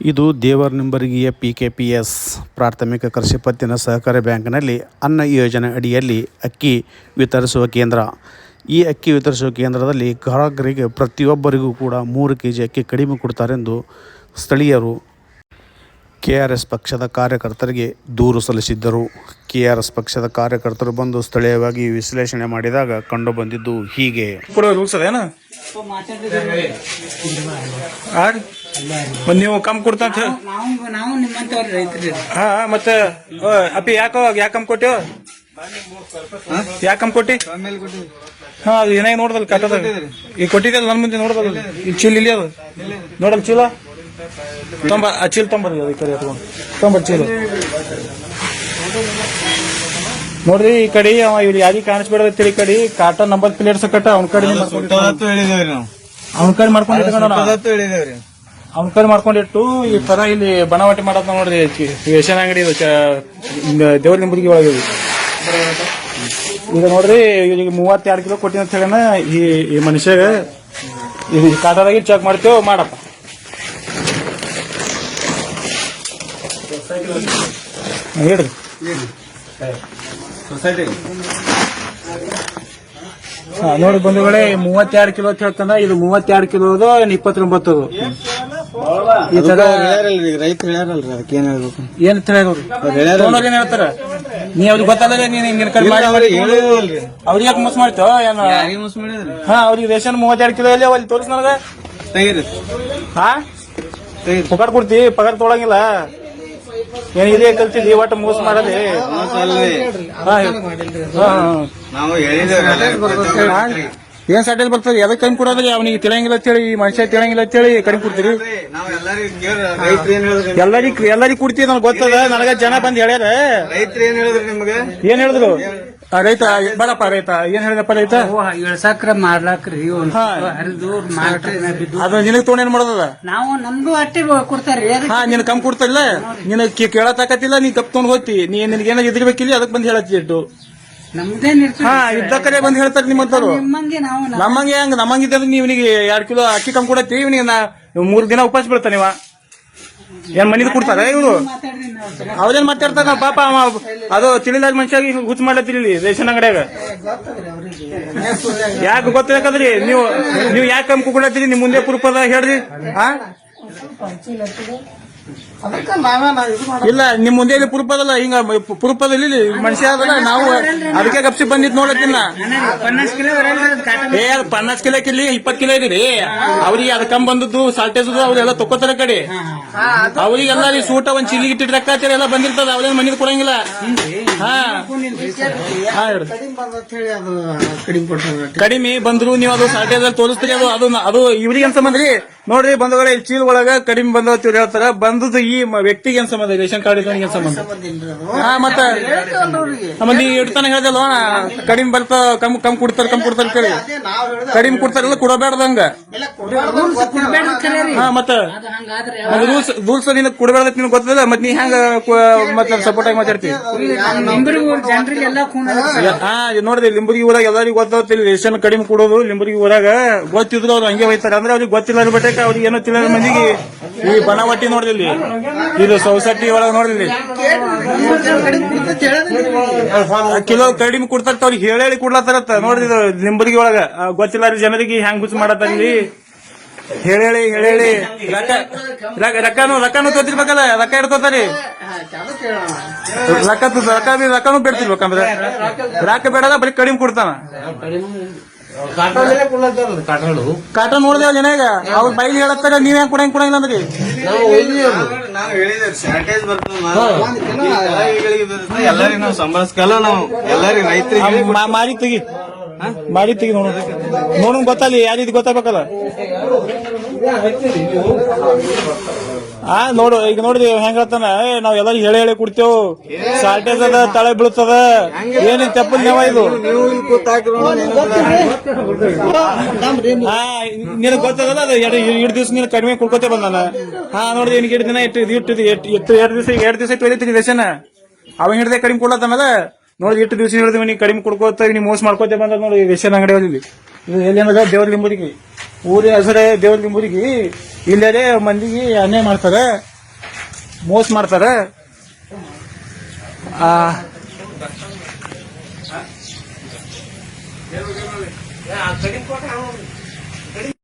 ಇದು ದೇವರನಿಂಬರಗಿಯ P K P S ಪ್ರಾಥಮಿಕ ಕೃಷಿ ಪತ್ತಿನ ಸಹಕಾರಿ ಬ್ಯಾಂಕ್ನಲ್ಲಿ ಅನ್ನ ಯೋಜನೆ ಅಡಿಯಲ್ಲಿ ಅಕ್ಕಿ ವಿತರಿಸುವ ಕೇಂದ್ರ. ಈ ಅಕ್ಕಿ ವಿತರಿಸುವ ಕೇಂದ್ರದಲ್ಲಿ ಗ್ರಾಹಕರಿಗೆ ಪ್ರತಿಯೊಬ್ಬರಿಗೂ ಕೂಡ ಮೂರು ಕೆ ಜಿ ಅಕ್ಕಿ ಕಡಿಮೆ ಕೊಡ್ತಾರೆಂದು ಸ್ಥಳೀಯರು ಕೆ ಆರ್ ಎಸ್ ಪಕ್ಷದ ಕಾರ್ಯಕರ್ತರಿಗೆ ದೂರು ಸಲ್ಲಿಸಿದ್ದರು. ಕೆ ಆರ್ ಎಸ್ ಪಕ್ಷದ ಕಾರ್ಯಕರ್ತರು ಬಂದು ಸ್ಥಳೀಯವಾಗಿ ವಿಶ್ಲೇಷಣೆ ಮಾಡಿದಾಗ ಕಂಡು ಬಂದಿದ್ದು ಹೀಗೆ ನೀವು ಕಮ್ ಕೊಡ್ತಾ ಅಂತ ಹೇಳಿ. ನಾವು ನಾವು ನಿಮ್ಮಂತವ್ರ ರೈತರಿ ಹಾ, ಮತ್ತೆ ಅಪ್ಪಿ ಯಾಕೋ ಯಾಕಮ್ ಕೊಟ್ಟಿ ಕೊಟ್ಟಿವ ಯಾಕೆ ಕಮ್ ಕೊಟ್ಟಿ? ಹಾ, ಅದು ಏನಾಗಿ ನೋಡ್ದಲ್ ಕಟ್ಟದ. ಈಗ ಕೊಟ್ಟಿದ್ದಲ್ಲ ನನ್ ಮುಂದೆ ನೋಡ್ದಲ್ಲ ಚೀಲ ಇಲ್ಲಿ ಅದು. ನೋಡಲ್ ಚೀಲ? ತೊಂಬ ಚೀಲ ತೊಂಬರ್ರಿ ಅದು ಈ ಕಡೆ ಎತ್ಕೊಂಡು. ತೊಂಬರ್ ಚೀಲ. ನೋಡ್ರಿ ಈ ಕಡೆ ಅವ ಇವ್ರು ಯಾರಿಗೆ ಕಾಣಿಸ್ಬೇಡ ಈ ಕಡೆ. ಕಾಟ ನಂಬರ್ ಪ್ಲೇಟ್ಸ್ ಕಟ್ಟ ಅವ್ನ ಕಡೆ ಅವ್ನ ಕಡೆ ಮಾಡ್ಕೊಂಡು ಇಟ್ಕೊಂಡ್ರಿ ಅವ್ನ ಕಡೆ ಮಾಡ್ಕೊಂಡಿಟ್ಟು ಈ ತರ ಇಲ್ಲಿ ಬಣವಾಟಿ ಮಾಡೋದ್ ನೋಡ್ರಿ ಈ ರೇಷನ್ ಅಂಗಡಿ ದೇವ್ರ ನಿಂಬುದಿಗೆ ಒಳಗೆ. ಈಗ ನೋಡ್ರಿ ಇವ್ರಿಗೆ ಮೂವತ್ತೆರಡು ಕಿಲೋ ಕೊಟ್ಟಿನ ಅಂತ ಹೇಳನ ಈ ಈ ಮನುಷ್ಯಗ ಕಾಟದಾಗಿ ಚೆಕ್ ಮಾಡ್ತೇವೆ ಮಾಡಪ್ಪ. ಹಾ, ಹೇಳ್ರಿ. ಸೊಸೈಟಿ ಹಾ, ನೋಡಿ ಬಂಧುಗಳೇ ಮೂವತ್ತೆರಡು ಕಿಲೋ ಅಂತ ಹೇಳ್ತಾನ ಇದು ಮೂವತ್ತೆರಡು ಕಿಲೋದು ಇಪ್ಪತ್ತೊಂಬತ್ತು ಈ ತರ ಹೇಳ್ಯಾರಲ್ರಿ ರೈತರು ಹೇಳ್ಯಾರಲ್ರಿ ಅದಕ್ಕೆ ಏನ್ ಹೇಳ್ಬೇಕು? ಏನ್ ಏನು ಹೇಳ್ಯಾರ ಏನ್ ಹೇಳ್ತಾರ? ನೀ ಅವ್ರಿಗೆ ಗೊತ್ತಲ್ಲ ನೀನ್ ಹಿಂಗಿನ ಕಡೆ ಮಾಡಿ ಅವ್ರಿಗೆ ಹೇಳಿದ್ರಲ್ರಿ ಅವ್ರಿಗೆ ಯಾಕೆ ಮೋಸ ಮಾಡ್ತೇವ? ಏನ ಯಾರಿಗೆ ಮೋಸ ಮಾಡಿದ್ರಿ? ಹಾ ಅವ್ರಿಗೆ ರೇಷನ್ ಮೂವತ್ತೆರಡು ಕಿಲೋ ಇಲ್ಲ ಅಲ್ಲಿ ತೋರಿಸ್ ನನಗ. ತೆಗೀರಿ. ಹಾ? ಪಗಾರ ಕೊಡ್ತಿ ಪಗಾರ ತೊಗೊಳಂಗಿಲ್ಲ. ಏನ್ ಇದೇ ಕಲ್ತಿದ್ದಿ? ಒಟ್ಟು ಮೋಸ ಮಾಡದೆ. ಏನ್ ಸಟಲ್ ಬರ್ತದೆ ಎದಕ್ ಕಮ್ಮಿ ಕೊಡೋದ್ರಿ? ಅವನಿಗೆ ತಿಳಿಯಂಗಿಲ್ಲ ಅಂತೇಳಿ ಈ ಮನುಷ್ಯ ತಿಳಿಯಂಗಿಲ್ಲ ಅಂತೇಳಿ ಕಡಿಮೆ ಕೊಡ್ತೀರಿ? ನಾವು ಎಲ್ಲರಿಗೂ ಕೇಳ್ರಿ ರೈತರು ಏನ್ ಹೇಳಿದ್ರಿ ಎಲ್ಲರಿಗ್ ಎಲ್ಲರಿಗ್ ಕೊಡ್ತೀವಿ ನನಗೆ ಗೊತ್ತದ? ನನಗ ಜನ ಬಂದ್ ಹೇಳ್ಯಾರ. ರೈತರು ಏನ್ ಹೇಳಿದ್ರಿ ನಿಮ್ಗೆ? ಏನ್ ಹೇಳಿದ್ರು? ಆ, ರೈತ ಬೇಡಪ್ಪ ರೈತ ಏನ್ ಹೇಳಿದಪ್ಪ ರೈತ? ಸಕ್ರ ಮಾಡ್ಲಾಕ್ರಿ ಒಂದ್ ಹಾ. ಹರಿದು ಮಾರಾಟ ಬಿದ್ದು. ಅದು ನಿನಗ್ ತೊಗೊಂಡ್ ಏನ್ ಮಾಡೋದದ ನಾವು ನಮ್ಗೂ ಅಟ್ಟೆ ಕೊಡ್ತಾರ್ರಿ ಅದಕ್ಕೆ ಹಾ ನಿನ್ ಕಮ್ ಕೊಡ್ತಿಲ್ಲ ನಿನ್ ಕೇಳತಾಕತ್ತಿಲ್ಲ ನೀ ಕಪ್ ತೊಗೊಂಡ್ ಹೋಗ್ತಿ. ನೀ ನಿನ್ಗೆ ಏನಾಗ ಎದುರ್ಬೇಕಿಲ್ಲ ಅದಕ್ ಬಂದ್ ಹೇಳತ್ತಿ ಇಟ್ಟು ನಮ್ದೇನ್ ಇರ್ತದೆ ಹಾ ಇದ್ದ ಕಡೆ ಬಂದ್ ಹೇಳ್ತಾರ ನಿಮ್ಮಂತವ್ರು. ನಿಮ್ಮಂಗೆ ನಾವು ನಮ್ಮಂಗೆ ಹಂಗ ನಮ್ಮಂಗಿದ್ರೆ ನೀವ್ ಇವನಿಗೆ ಎರಡ್ ಕಿಲೋ ಅಕ್ಕಿ ಕಮ್ ಕೊಡತ್ತಿ ಇವನಿಗೆ ನಾ ಮೂರ್ ದಿನ ಉಪವಾಸ ಬೀಳ್ತಾನ ನೀವ ಏನ್ ಮನಿದ್ ಕೊಡ್ತಾರ ಇವ್ರು. ಅವ್ರೇನ್ ಮಾತಾಡ್ತಾರ ಪಾಪ ಅವ ಅದು ತಿಳಿಲಾರ ಮನುಷ್ಯಾಗಿ ಹುಚ್ಚ ಮಾಡ್ಲತ್ತಿರಿ ರೇಷನ್ ಅಂಗಡಿಯಾಗ. ಯಾಕೆ ಗೊತ್ತಾಕದ್ರಿ ನೀವು ನೀವು ಯಾಕೆ ಕಮ್ಮಿ ಕುಡ್ಲತ್ತೀರಿ ನಿಮ್ ಮುಂದೆ ಪ್ರೂಫ್ ಅದ ಹೇಳ್ರಿ. ಹಾ ಇಲ್ಲ ನಿಮ್ ಮುಂದೆ ಇಲ್ಲಿ ಪ್ರೂಫ್ ಅದಲ್ಲ ಹಿಂಗ ಪ್ರೂಫ್ ಮನುಷ್ಯ ಅದಲ್ಲ ನಾವು ಅದಕ್ಕೆ ಗಪ್ಸಿ ಬಂದಿದ್ ನೋಡತ್ತಿನ ಪನ್ನಾಸ್ ಕಿಲೋ ಏ ಅದು ಪನ್ನಾಸ್ ಕಿಲೋ ಕಿಲ್ಲಿ ಇಪ್ಪತ್ ಕಿಲೋ ಇದ್ರಿ ಅವ್ರಿಗೆ ಅದ್ ಕಮ್ ಬಂದದ್ದು ಸಾಲ್ಟೇಜ್ ಅವ್ರೆಲ್ಲ ತಕ್ಕೋತಾರ ಕಡೆ. ಅವ್ರಿಗೆಲ್ಲ ರೀ ಸೂಟ ಒಂದ್ ಚಿಲ್ಲಿ ಇಟ್ಟಿಟ್ಟು ರೊಕ್ಕ ಎಲ್ಲ ಬಂದಿರ್ತದ ಅವ್ರೇನ್ ಮನಿದ್ ಕೊಡಂಗಿಲ್ಲ. ಹಾ. ಹಾ ಹೇಳ್ರಿ. ಕಡಿಮೆ ಬಂದ್ರು ನೀವು ಅದು ಸಾಲ್ಟೇಜ್ ಅಲ್ಲಿ ತೋರಿಸ್ತೀರಿ ಅದು ಅದು ಅದು ಇವ್ರಿಗೆ ಅಂತ ಬಂದ್ರಿ ರೀ? ನೋಡ್ರಿ ಬಂದ್ರೆ ಚೀಲ್ ಚೀಲ ಒಳಗ ಕಡಿಮೆ ಬಂದವ ಹೇಳ್ತಾರ ಬಂದದ್ದು ಈ ವ್ಯಕ್ತಿಗೆ ಏನ್ ಸಂಬಂಧ ರೇಷನ್ ಕಾರ್ಡ್ ಇದ್ದವನಿಗೆ ಏನ್ ಸಂಬಂಧ? ಹಾ ಮತ್ತ ನೀವು ಇಡ್ತಾನೆ ಹೇಳ್ದಲ್ವ ಕಡಿಮೆ ಬರ್ತಾ ಕಮ್ ಕಮ್ ಕೊಡ್ತಾರ ಕಮ್ ಕೊಡ್ತಾರ ಕೇಳಿ. ಕಡಿಮೆ ಕೊಡ್ತಾರಲ್ಲ ಕೊಡಬೇಡ್ದಂಗ ಹಾ ಮತ್ತ ಅದು ಹಂಗಾದ್ರೆ ರೂಲ್ಸ್ ರೂಲ್ಸ್ ನಿನ್ ಕೊಡಬೇಡ ನಿನ್ ಗೊತ್ತದ ಮತ್ ನೀ ಹೆಂಗ ಮತ್ತೆ ಸಪೋರ್ಟ್ ಆಗಿ ಮಾತಾಡ್ತಿ? ಹಾ ನೋಡಿದ್ರಿ ಲಿಂಬುರ್ಗಿ ಊರಾಗ ಎಲ್ಲರಿಗೂ ಗೊತ್ತಾಗ್ತಿಲ್ಲ ರೇಷನ್ ಕಡಿಮೆ ಕೊಡೋದು ಲಿಂಬುರ್ಗಿ ಊರಾಗ ಗೊತ್ತಿದ್ರು ಅವ್ರು ಹಂಗೆ ಹೋಯ್ತಾರೆ ಅಂದ್ರೆ ಅವ್ರಿಗೆ ಗೊತ್ತಿಲ್ಲ ಬಟ್ಟೆ ಅವ್ರಿಗೆ ಏನೋ ತಿಳಿದ ಮಂದಿಗೆ ಈ ಬನವಟ್ಟಿ ಇದು ಸೊಸೈಟಿ ಒಳಗ ನೋಡಿದ್ರಿ. ಕಿಲೋ ಕಡಿಮೆ ಕೊಡ್ತಾರ ಅವ್ರಿಗೆ ಹೇಳಿ ಹೇಳಿ ಕೊಡ್ಲತ್ತಾರತ್ತ. ನೋಡ್ರಿ ಇದು ಲಿಂಬುರ್ಗಿ ಒಳಗ. ಗೊತ್ತಿಲ್ಲ ರೀ ಜನರಿಗೆ ಹೆಂಗ್ ಗುಚ್ ಮಾಡತ್ತಿ ಹೇಳಿ ಹೇಳಿ ಹೇಳಿ ಹೇಳಿ. ತೋತಿರ್ಬೇಕಲ್ಲ ರಕ್ಕ, ರೊಕ್ಕನು ರೊಕ್ಕನು ತೊತ್ತಿರ್ಬೇಕಲ್ಲ ರೊಕ್ಕ ಇಡ್ತೋತಾರಿ ರೊಕ್ಕ ರೊಕ್ಕ ಬೇಡ್ತಿರ್ಬೇಕಂದ್ರೆ. ರೊಕ್ಕ ಬೇಡದ ಬರೀ ಕಡಿಮೆ ಕೊಡ್ತಾನ. ಕಾಟ ನೋಡಿದೆ ಜನ ಈಗ ಅವ್ರ ಬೈಲಿ ಹೇಳತ್ತಾರ ನೀವ್ ಹೆಂಗ್ ಕೊಡಂಗ್ ಕೊಡಂಗಿಲ್ಲ ಅಂದ್ರಿ ನಾವು ಬರ್ತದ ಎಲ್ಲರಿಗೂ ನಾವು ಸಂಭಾಳಿಸ್ಕಲ್ಲ ನಾವು ಎಲ್ಲರಿಗೂ ರೈತರಿಗೆ ಮಾ- ಮಾರಿ ತೆಗಿ. ಮಾರಿ ತೆಗಿ ನೋಡ. ನೋಡ್ ಗೊತ್ತಲ್ಲಿ ಯಾರಿದ್ ಗೊತ್ತಾಗ್ಬೇಕಲ್ಲ? ಆ, ನೋಡು, ಈಗ ನೋಡಿದ್ವಿ ಹೆಂಗ್ ಹೇಳ್ತಾನ ನಾವ್ ಎಲ್ಲಾರು ಹೇಳಿ ಹೇಳಿ ಕೊಡ್ತೇವ್. ಸಾಲ್ಟೇಜ್ ಅದ, ತಳೆ ಬೀಳ್ತದ. ಏನೇನ್ ತಪ್ಪಲ್ ನೆವ ಇದು? ನೀವು ನಿನಗ್ ಗೊತ್ತದಲ್ಲ, ಅದ ಎರಡು ದಿವಸ ನೀನು ಕಡಿಮೆ ಕುಡ್ಕೋತೇ ಬಂದಾನ ಹಾ ನೋಡಿದ್ವಿ ನಿನ್ಗೆ ಎರಡು ದಿನ ಇಟ್ಟು ಇಟ್ಟು ಎಷ್ಟು ಎರಡು ದಿವಸ ಎರಡು ದಿವಸ ಇಟ್ಟು ಒಲಿತೀನಿ ರೇಷನ್. ಅವ ಹಿಡ್ದೆ ಕಡಿಮೆ ಕೊಡ್ಲತ್ತಾನಲ್ಲ ನೋಡಿ ಎಷ್ಟು ದಿವಸ ಹಿಡಿದ್ವಿ ನೀ ಕಡಿಮೆ ಕುಡ್ಕೋತ ನೀವು ಮೋಸ ಮಾಡ್ಕೋತೆ ಬಂದ ನೋಡಿ ರೇಷನ್ ಅಂಗಡಿ ಇದು ಎಲ್ಲಿ ಏನದ ದೇವ್ರ ಲಿಂಬುರಿಗೆ ಊರಿ ಹೆಸರೇ ದೇವ್ರಿಗೆ ಊರಿಗೆ ಇಲ್ಲೇ ಮಂದಿಗೆ ಅನ್ಯಾಯ ಮಾಡ್ತಾರೆ ಮೋಸ ಮಾಡ್ತಾರೆ.